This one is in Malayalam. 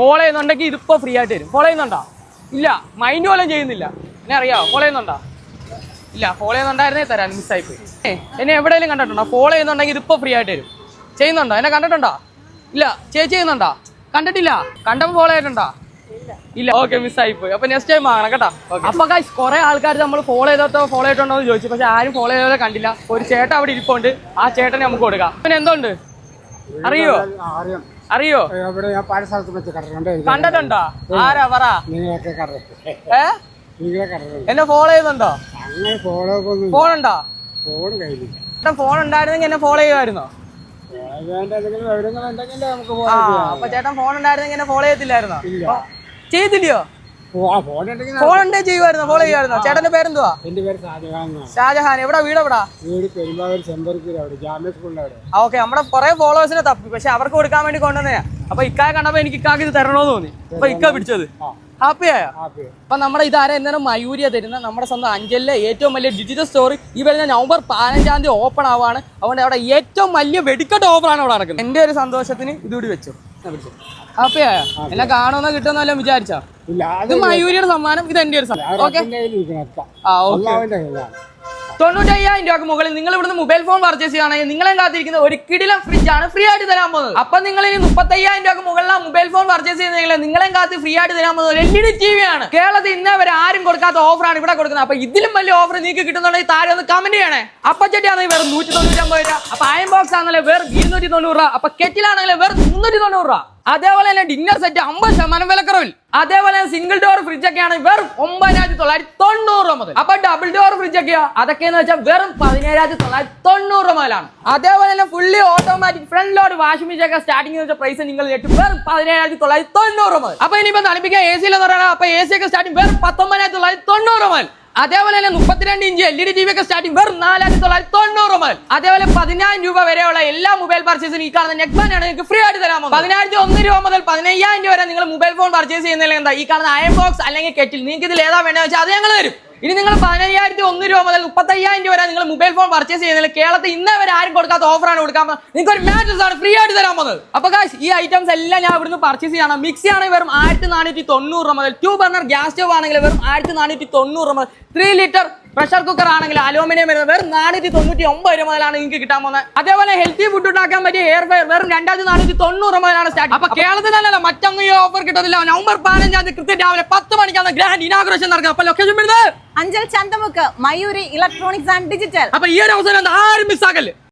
ഫോളോ ചെയ്യുന്നുണ്ടെങ്കിൽ ഇതിപ്പോ ഫ്രീ ആയിട്ട് തരും. ഫോളോ ചെയ്യുന്നുണ്ടോ? ഇല്ല. മൈൻഡ് പോലും ചെയ്യുന്നില്ല. എന്നെ അറിയാവോ? ഫോളോ ചെയ്യുന്നുണ്ടോ? ഇല്ല. ഫോളോ ചെയ്യുന്നുണ്ടായിരുന്നേ തരാൻ മിസ്സായി പോയി. എന്നെ എവിടെയെങ്കിലും കണ്ടിട്ടുണ്ടോ? ഫോളോ ചെയ്യുന്നുണ്ടെങ്കിൽ ഇതിപ്പോ ഫ്രീ ആയിട്ട് തരും. ചെയ്യുന്നുണ്ടോ? എന്നെ കണ്ടിട്ടുണ്ടോ? ഇല്ല. ചേച്ചി ചെയ്യുന്നുണ്ടോ? കണ്ടിട്ടില്ല. കണ്ടപ്പോൾ ഫോളോ ചെയ്തിട്ടുണ്ടോ? ഇല്ല. ഓക്കെ മിസ്സായി പോയി. അപ്പൊ നെക്സ്റ്റ് ടൈം വാങ്ങണം കേട്ടോ. അപ്പൊ ഗൈസ് കുറെ ആൾക്കാർ നമ്മൾ ഫോളോ ചെയ്തോ ഫോളോ ചെയ്തിട്ടുണ്ടോ എന്ന് ചോദിച്ചു. പക്ഷെ ആരും ഫോളോ ചെയ്തോ കണ്ടില്ല. ഒരു ചേട്ടൻ അവിടെ ഇരിപ്പുണ്ട്. ആ ചേട്ടനെ നമുക്ക് കൊടുക്കാം. പിന്നെ എന്തുണ്ട് അറിയോ? അറിയാം? അറിയോ? ഇവിടെ ഞാൻ പല സ്ഥലത്ത് വെച്ച് കണ്ടിട്ടുണ്ട് കണ്ടിട്ടുണ്ടോ? ആരാ? പറ. നിങ്ങളൊക്കെ കണ്ടിട്ടുണ്ട് ഏ? നിങ്ങളെ കണ്ടിട്ടുണ്ട് എന്നെ ഫോളോ ചെയ്യുന്നുണ്ടോ? അങ്ങനെ ഫോളോ ഒന്നും ഫോൺ ഉണ്ടോ? ഫോൺ ചേട്ടൻ ഫോൺ ഉണ്ടായിരുന്നെങ്കിൽ എന്നെ ഫോളോ ചെയ്യുമായിരുന്നോ? ആ അപ്പൊ ചേട്ടൻ ഫോൺ ഉണ്ടായിരുന്നെങ്കിൽ എന്നെ ഫോളോ ചെയ്യത്തില്ലായിരുന്നോ. ചെയ്തില്ലയോ? ഫോൺ ഉണ്ടേ ചെയ്യുമായിരുന്നോ ഫോളോ ചെയ്യുമായിരുന്നു. ചേട്ടന്റെ പേരെന്തുവാ? പേര് ഷാജഹാൻ ഷാജഹാൻ എവിടെ വീട് എവിടാ വീട് പെരുമ്പാവൂർ ചെമ്പരക്കൂർ അവിടെ ജാമ്യ സ്കൂളിന്റെ അവിടെ. ഓക്കെ നമ്മുടെ കുറെ ഫോളോവേഴ്സിനെ തപ്പി പക്ഷെ അവർക്ക് കൊടുക്കാൻ വേണ്ടി കൊണ്ടുവന്നേ അപ്പൊ ഇക്കായ കണ്ടപ്പോ എനിക്ക് ഇക്കാക്ക് ഇത് തരണോന്ന് തോന്നി. അപ്പൊ ഇക്ക പിടിച്ചത്. ഹാപ്പിയായോ അപ്പൊ നമ്മുടെ ഇതാരെ എന്തായാലും മയൂരിയ തരുന്ന? നമ്മുടെ സ്വന്തം അഞ്ചലിലെ ഏറ്റവും വലിയ ഡിജിറ്റൽ സ്റ്റോറി ഈ വരുന്ന നവംബർ പതിനഞ്ചാം തീയതി ഓപ്പൺ ആവാണ്. അതുകൊണ്ട് അവിടെ ഏറ്റവും വലിയ വെടിക്കെട്ട് ഓഫറാണ് അവിടെ നടക്കുന്നത്. എന്റെ ഒരു സന്തോഷത്തിന് ഇതുകൂടി വെച്ചു. ഹാപ്പി ആയോ എന്നെ കാണുമെന്നോ കിട്ടുന്ന വിചാരിച്ചോ? ഇത് മയൂരിയുടെ സമ്മാനം ഇത് എന്റെ ഒരു സമ്മാനം ഓക്കെ ആ ഓക്കെ തൊണ്ണൂറ്റയ്യായിരം രൂപക്ക് മുകളിൽ നിങ്ങൾ ഇവിടുന്ന് മൊബൈൽ ഫോൺ പർച്ചേസ് ചെയ്യുകയാണെങ്കിൽ നിങ്ങളെ കാത്തിരിക്കുന്ന ഒരു കിടിലം ഫ്രിഡ്ജ് ആണ് ഫ്രീ ആയിട്ട് തരാൻ പോകുന്നത്. അപ്പൊ നിങ്ങൾ ഇനി മുപ്പത്തയ്യായിരം രൂപക്ക് മുകളിലാണ് മൊബൈൽ ഫോൺ പർച്ചേസ് ചെയ്യുന്നെങ്കിൽ നിങ്ങളെ കാത്ത് ഫ്രീ ആയിട്ട് തരാൻ പോകുന്നത് L E D T V ആണ്. കേരളത്തിൽ ഇന്നേ വരെ ആരും കൊടുക്കാത്ത ഓഫറാണ് ഇവിടെ കൊടുക്കുന്നത്. അപ്പൊ ഇതിലും വലിയ ഓഫർ നിങ്ങൾക്ക് കിട്ടുന്നുണ്ടെങ്കിൽ താരം ഒന്ന് കമന്റ് ചെയ്യണേ. അപ്പച്ചട്ടിയാണെങ്കിൽ വെറും നൂറ്റി തൊണ്ണൂറ്റമ്പത് രൂപ. അപ്പൊ അയൺ ബോക്സ് ആണെങ്കിലും വെറും ഇരുന്നൂറ്റി തൊണ്ണൂറ് രൂപ. അപ്പൊ കെറ്റിലാണെങ്കിൽ വെറും മുന്നൂറ്റി തൊണ്ണൂറ് രൂപ. അതേപോലെ തന്നെ ഡിന്നർ സെറ്റ് അമ്പത് ശതമാനം വിലക്കുറവിൽ. അതേപോലെ സിംഗിൾ ഡോർ ഫ്രിഡ്ജ് ഒക്കെയാണ് വെറും ഒമ്പതിനായിരത്തി തൊള്ളായിരത്തി തൊണ്ണൂറ് അപ്പൊ ഡബിൾ ഡോർ ഫ്രിഡ്ജ് ഒക്കെയോ അതൊക്കെയെന്ന് വെച്ചാൽ വെറും പതിനേഴായിരത്തി തൊള്ളായിരത്തി തൊണ്ണൂറ് രൂപ മുതലാണ് അതേപോലെ തന്നെ fully automatic front load washing machine ഒക്കെ സ്റ്റാർട്ടിംഗ് വെച്ച പ്രൈസ് നിങ്ങൾ കേട്ടു. വെറും പതിനേഴായിരത്തി തൊള്ളായിരത്തി തൊണ്ണൂറ് മുതൽ അപ്പൊ ഇനിയിപ്പോ തണുപ്പിക്കാൻ എ സിയിൽ എന്ന് പറയുന്നത് അപ്പൊ എ സി ഒക്കെ സ്റ്റാർട്ടിംഗ് വെറും പത്തൊമ്പതിനായിരത്തി തൊള്ളായിരത്തി തൊണ്ണൂറ് മുതൽ അതേപോലെ തന്നെ മുപ്പത്തിരണ്ട് inch L E D T V ഒക്കെ സ്റ്റാർട്ടിംഗ് വെറും നാലായിരത്തി തൊള്ളായിരത്തി തൊണ്ണൂറ് മുതൽ അതേപോലെ പതിനായിരം രൂപ വരെയുള്ള എല്ലാ മൊബൈൽ പർച്ചേസിനും ഈ കാണുന്ന നെറ്റ് ആണ് നിങ്ങൾക്ക് ഫ്രീ ആയിട്ട് പോകുന്നത്. പതിനായിരത്തി ഒന്ന് രൂപ മുതൽ പതിനയ്യായിരം രൂപ വരെ നിങ്ങൾ മൊബൈൽ ഫോൺ പർച്ചേസ് ചെയ്യുന്നതിൽ എന്താ? ഈ കാണുന്ന അയൺ ബോക്സ് അല്ലെങ്കിൽ കെറ്റിൽ നിങ്ങൾക്ക് ഇതിൽ ഏതാ വേണ്ടത് വെച്ചാൽ അത് ഞങ്ങൾ തരും. ഇനി നിങ്ങൾ പതിനയ്യായിരത്തി ഒന്ന് രൂപ മുതൽ മുപ്പത്തയ്യായിരം രൂപ വരെ നിങ്ങൾ മൊബൈൽ ഫോൺ പർച്ചേസ് ചെയ്യുന്നതിൽ കേരളത്തിൽ ഇന്നേ വരെ ആരും കൊടുക്കാത്ത ഓഫറാണ് കൊടുക്കാൻ നിങ്ങൾക്ക് ഒരു മാറ്റസ് ആണ് ഫ്രീ ആയിട്ട് തരാൻ പോകുന്നത്. അപ്പൊ കാശ് ഈ ഐറ്റംസ് എല്ലാം ഞാൻ ഇവിടുന്ന് പർച്ചേസ് ചെയ്യണം. മിക്സി ആണെങ്കിൽ വെറും ആയിരത്തി നാനൂറ്റി തൊണ്ണൂറ് രൂപ മുതൽ ടു ബർണർ ഗ്യാസ് സ്റ്റവ് ആണെങ്കിൽ വെറും ആയിരത്തി നാനൂറ്റി തൊണ്ണൂറ് രൂപ മുതൽ ത്രീ ലിറ്റർ പ്രഷർ കുക്കർ ആണെങ്കിൽ അലൂമിനിയം വരുന്നത് വെറും നാനൂറ്റി തൊണ്ണൂറ്റി ഒമ്പത് രൂപ മുതലാണ് നിങ്ങൾക്ക് കിട്ടാൻ പോകുന്നത്. അതേപോലെ ഹെൽത്തി ഫുഡ് ഉണ്ടാക്കാൻ പറ്റിയ എയർ ഫയർ വെറും രണ്ടായിരത്തി നാനൂറ്റി തൊണ്ണൂറ് മുതലാണ് സ്റ്റാർട്ട് അപ്പൊ കേരളത്തിൽ തന്നെയല്ല മറ്റൊന്നും ഈ ഓഫർ കിട്ടത്തില്ല. നവംബർ പതിനഞ്ചാം തീയതി കൃത്യം രാവിലെ പത്ത് മണിക്കാണ് ഗ്രാൻഡ് ഇനാഗ്രേഷൻ നടക്കുക അപ്പൊ ലൊക്കേഷൻ വരുന്നത്? Anchal Chanthamukku Mayuri electronics and digital അപ്പൊ ഈ ഒരു അവസരം ആരും മിസ്സാക്കല്ലേ